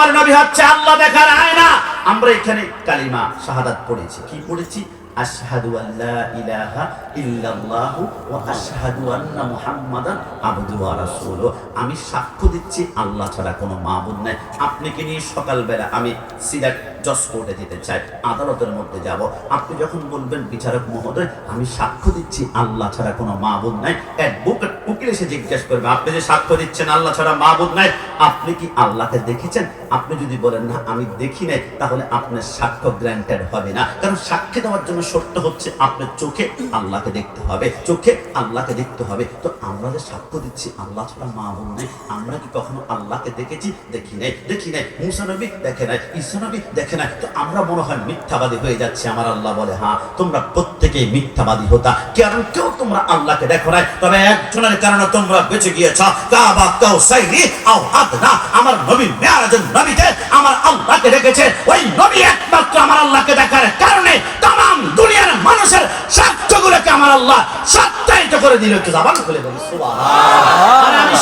আমার নবী হচ্ছে আল্লাহ দেখার আয়না। আমরা এখানে কালিমা, শাহাদাত পড়েছি। কি পড়েছি? আশহাদু আল্লা ইলাহা ইল্লাল্লাহ ওয়া আশহাদু আন্না মুহাম্মাদান আবদু ওয়া রাসূলুহু আমি সাক্ষ্য দিচ্ছি, আল্লাহ ছাড়া কোনো মাবুদ নাই। আপনি কি নিয়ে সকালবেলা আমি সিলেট জজ কোর্টে যেতে চাই, আদালতের মধ্যে যাব। আপনি যখন বলবেন, বিচারক মহোদয়, আমি সাক্ষ্য দিচ্ছি, আল্লাহ ছাড়া কোনো মাবুদ নাই। অ্যাডভোকেট উকিল এসে জিজ্ঞেস করবে, আপনি যে সাক্ষ্য দিচ্ছেন, আল্লাহ ছাড়া মাবুদ নাই। আপনি কি আল্লাহকে দেখেছেন? আপনি যদি বলেন, না, আমি দেখি নাই, তাহলে আপনার সাক্ষ্য গ্র্যান্টেড হবে না। কারণ সাক্ষী দেওয়ার জন্য সত্য হচ্ছে, আপনার চোখে আল্লাহকে দেখতে হবে। চোখে আল্লাহকে দেখতে হবে। তো আমরা যে সাক্ষ্য দিচ্ছি, আল্লাহ ছাড়া মাবুদ নাই। আমরা কি কখনো আল্লাহকে দেখেছি? দেখি নাই। দেখি নাই। মুসা নবী দেখে নাই। ঈসা নবী দেখে নাই তো আমরা মনে হয় মিথ্যাবাদী হয়ে যাচ্ছে আমার আল্লাহ বলে হ্যাঁ তোমরা প্রত্যেকেই মিথ্যাবাদী হতা। কারণ কেউ তোমরা আল্লাহকে দেখো নাই? তবে একজনের কারণে তোমরা বেঁচে গিয়েছ। কাবা কাউ সাইরি আও আদনা আমার নবী মেয়ারাজের নবীকে আমার আল্লাহকে রেখেছে ওই নবী একমাত্র আমার আল্লাহকে দেখার কারণে তাম দুনিয়ার মানুষের স্বার্থগুলোকে আমার আল্লাহ সত্যায়িত করে দিল। একটু জাবান খুলে বলি সুবহানাল্লাহ। আমি